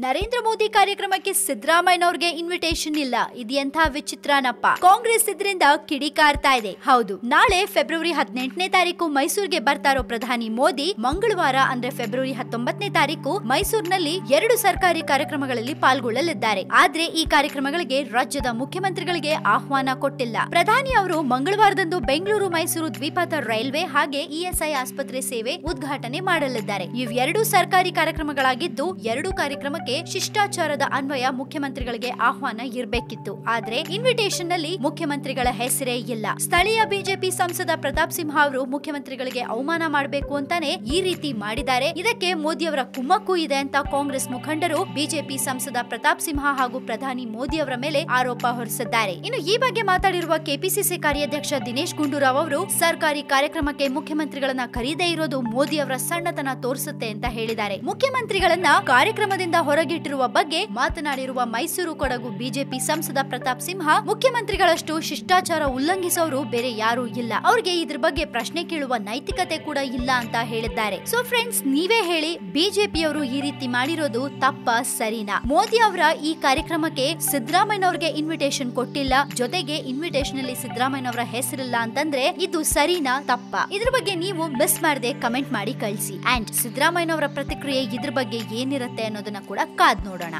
ನರೇಂದ್ರ ಮೋದಿ ಕಾರ್ಯಕ್ರಮಕ್ಕೆ ಸಿದ್ದರಾಮಯ್ಯನವ್ರಿಗೆ ಇನ್ವಿಟೇಷನ್ ಇಲ್ಲ. ಇದೆಂಥ ವಿಚಿತ್ರನಪ್ಪ. ಕಾಂಗ್ರೆಸ್ ಇದರಿಂದ ಕಿಡಿಕಾರ್ತಾ ಇದೆ. ಹೌದು. ನಾಳೆ ಫೆಬ್ರವರಿ ಹದಿನೆಂಟನೇ ತಾರೀಕು ಮೈಸೂರಿಗೆ ಬರ್ತಾರೋ ಪ್ರಧಾನಿ ಮೋದಿ, ಮಂಗಳವಾರ ಅಂದ್ರೆ ಫೆಬ್ರವರಿ ಹತ್ತೊಂಬತ್ತನೇ ತಾರೀಕು ಮೈಸೂರಿನಲ್ಲಿ ಎರಡು ಸರ್ಕಾರಿ ಕಾರ್ಯಕ್ರಮಗಳಲ್ಲಿ ಪಾಲ್ಗೊಳ್ಳಲಿದ್ದಾರೆ. ಆದ್ರೆ ಈ ಕಾರ್ಯಕ್ರಮಗಳಿಗೆ ರಾಜ್ಯದ ಮುಖ್ಯಮಂತ್ರಿಗಳಿಗೆ ಆಹ್ವಾನ ಕೊಟ್ಟಿಲ್ಲ. ಪ್ರಧಾನಿ ಅವರು ಮಂಗಳವಾರದಂದು ಬೆಂಗಳೂರು, ಮೈಸೂರು ದ್ವಿಪಥ ರೈಲ್ವೆ ಹಾಗೆ ಇಎಸ್ಐ ಆಸ್ಪತ್ರೆ ಸೇವೆ ಉದ್ಘಾಟನೆ ಮಾಡಲಿದ್ದಾರೆ. ಇವೆರಡೂ ಸರ್ಕಾರಿ ಕಾರ್ಯಕ್ರಮಗಳಾಗಿದ್ದು ಎರಡು ಕಾರ್ಯಕ್ರಮಕ್ಕೆ ಶಿಷ್ಟಾಚಾರದ ಅನ್ವಯ ಮುಖ್ಯಮಂತ್ರಿಗಳಿಗೆ ಆಹ್ವಾನ ಇರಬೇಕಿತ್ತು. ಆದ್ರೆ ಇನ್ವಿಟೇಷನ್ನಲ್ಲಿ ಮುಖ್ಯಮಂತ್ರಿಗಳ ಹೆಸರೇ ಇಲ್ಲ. ಸ್ಥಳೀಯ ಬಿಜೆಪಿ ಸಂಸದ ಪ್ರತಾಪ್ ಸಿಂಹ ಅವರು ಮುಖ್ಯಮಂತ್ರಿಗಳಿಗೆ ಅವಮಾನ ಮಾಡಬೇಕು ಅಂತಾನೆ ಈ ರೀತಿ ಮಾಡಿದ್ದಾರೆ. ಇದಕ್ಕೆ ಮೋದಿ ಅವರ ಕುಮ್ಮಕ್ಕು ಇದೆ ಅಂತ ಕಾಂಗ್ರೆಸ್ ಮುಖಂಡರು ಬಿಜೆಪಿ ಸಂಸದ ಪ್ರತಾಪ್ ಸಿಂಹ ಹಾಗೂ ಪ್ರಧಾನಿ ಮೋದಿ ಅವರ ಮೇಲೆ ಆರೋಪ ಹೊರಿಸಿದ್ದಾರೆ. ಇನ್ನು ಈ ಬಗ್ಗೆ ಮಾತಾಡಿರುವ ಕೆಪಿಸಿಸಿ ಕಾರ್ಯಾಧ್ಯಕ್ಷ ದಿನೇಶ್ ಗುಂಡೂರಾವ್ ಅವರು, ಸರ್ಕಾರಿ ಕಾರ್ಯಕ್ರಮಕ್ಕೆ ಮುಖ್ಯಮಂತ್ರಿಗಳನ್ನ ಕರೀದೇ ಇರೋದು ಮೋದಿ ಅವರ ಸಣ್ಣತನ ತೋರಿಸುತ್ತೆ ಅಂತ ಹೇಳಿದ್ದಾರೆ. ಮುಖ್ಯಮಂತ್ರಿಗಳನ್ನ ಕಾರ್ಯಕ್ರಮದಿಂದ ಹೊರಗಿಟ್ಟಿರುವ ಬಗ್ಗೆ ಮಾತನಾಡಿರುವ ಮೈಸೂರು ಕೊಡಗು ಬಿಜೆಪಿ ಸಂಸದ ಪ್ರತಾಪ್ ಸಿಂಹ, ಮುಖ್ಯಮಂತ್ರಿಗಳಷ್ಟು ಶಿಷ್ಟಾಚಾರ ಉಲ್ಲಂಘಿಸೋರು ಬೇರೆ ಯಾರೂ ಇಲ್ಲ. ಅವ್ರಿಗೆ ಇದ್ರ ಬಗ್ಗೆ ಪ್ರಶ್ನೆ ಕೇಳುವ ನೈತಿಕತೆ ಕೂಡ ಇಲ್ಲ ಅಂತ ಹೇಳಿದ್ದಾರೆ. ಸೊ ಫ್ರೆಂಡ್ಸ್ ನೀವೇ ಹೇಳಿ ಬಿಜೆಪಿಯವರು ಈ ರೀತಿ ಮಾಡಿರೋದು ತಪ್ಪ, ಸರಿನಾ? ಮೋದಿ ಅವರ ಈ ಕಾರ್ಯಕ್ರಮಕ್ಕೆ ಸಿದ್ದರಾಮಯ್ಯನವ್ರಿಗೆ ಇನ್ವಿಟೇಷನ್ ಕೊಟ್ಟಿಲ್ಲ. ಜೊತೆಗೆ ಇನ್ವಿಟೇಷನ್ ಅಲ್ಲಿ ಸಿದ್ದರಾಮಯ್ಯನವರ ಹೆಸರಿಲ್ಲ ಅಂತಂದ್ರೆ ಇದು ಸರಿನಾ, ತಪ್ಪ? ಇದ್ರ ಬಗ್ಗೆ ನೀವು ಮಿಸ್ ಮಾಡದೆ ಕಮೆಂಟ್ ಮಾಡಿ ಕಳಿಸಿ. ಅಂಡ್ ಸಿದ್ದರಾಮಯ್ಯನವರ ಪ್ರತಿಕ್ರಿಯೆ ಇದ್ರ ಬಗ್ಗೆ ಏನಿರುತ್ತೆ ಅನ್ನೋದನ್ನ ಕೂಡ ಕಾದ್ ನೋಡೋಣ